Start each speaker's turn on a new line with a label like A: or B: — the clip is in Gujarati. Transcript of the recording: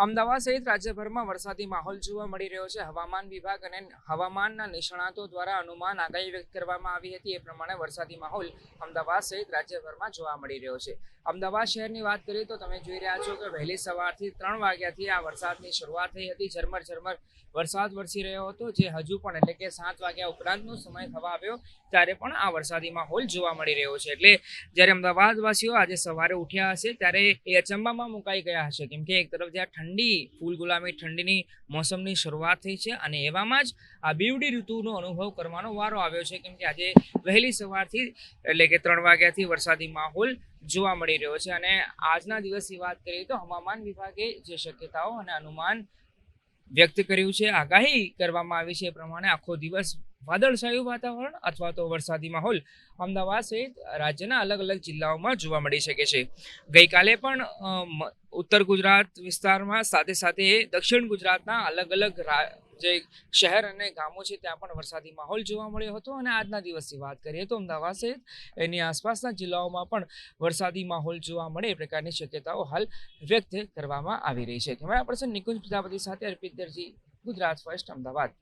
A: અમદાવાદ સહિત રાજ્યભરમાં વરસાદી માહોલ જોવા મળી રહ્યો છે. હવામાન વિભાગ અને હવામાનના નિષ્ણાતો દ્વારા અનુમાન આગાહી વ્યક્ત કરવામાં આવી હતી. એ પ્રમાણે વરસાદી માહોલ અમદાવાદ સહિત રાજ્યભરમાં જોવા મળી રહ્યો છે. અમદાવાદ શહેરની વાત કરીએ તો તમે જોઈ રહ્યા છો કે વહેલી સવારથી ત્રણ વાગ્યાથી આ વરસાદની શરૂઆત થઈ હતી. ઝરમર ઝરમર વરસાદ વરસી રહ્યો હતો, જે હજુ પણ એટલે કે સાત વાગ્યા ઉપરાંતનો સમય થવા આવ્યો, ત્યારે પણ આ વરસાદી માહોલ જોવા મળી રહ્યો છે. એટલે જ્યારે અમદાવાદવાસીઓ આજે સવારે ઉઠ્યા હશે, ત્યારે એ અચંબામાં મુકાઈ ગયા હશે. કેમ કે એક તરફ જ્યાં ઠંડી ફૂલ ગુલામી ઠંડીની મોસમની શરૂઆત થઈ છે અને એવામાં જ આ બીવડી ઋતુનો અનુભવ કરવાનો વારો આવ્યો છે. કેમ કે આજે વહેલી સવારથી, એટલે કે ત્રણ વાગ્યાથી વરસાદી માહોલ જોવા મળી રહ્યો છે. અને આજના દિવસની વાત કરીએ તો હવામાન વિભાગે જે શક્યતાઓ અને અનુમાન વ્યક્ત કર્યું છે. આગાહી કરવામાં આવી છે એ પ્રમાણે આખો દિવસ વાદળછાયું વાતાવરણ અથવા તો વરસાદી માહોલ અમદાવાદ સહિત રાજ્યના અલગ અલગ જિલ્લાઓમાં જોવા મળી શકે છે. ગઈકાલે પણ ઉત્તર ગુજરાત વિસ્તારમાં સાથે સાથે દક્ષિણ ગુજરાતના અલગ અલગ જે શહેર અને ગામો છે ત્યાં પણ વરસાદી માહોલ જોવા મળ્યો હતો અને આજના દિવસની વાત કરીએ તો અમદાવાદ સહિત એની આસપાસના જિલ્લાઓમાં પણ વરસાદી માહોલ જોવા મળે એ પ્રકારની શક્યતાઓ હાલ વ્યક્ત કરવામાં આવી રહી છે. કેમેરા પર્સન નિકુંજ પ્રજાપતિ સાથે અર્પિત દરજી, ગુજરાત ફર્સ્ટ, અમદાવાદ.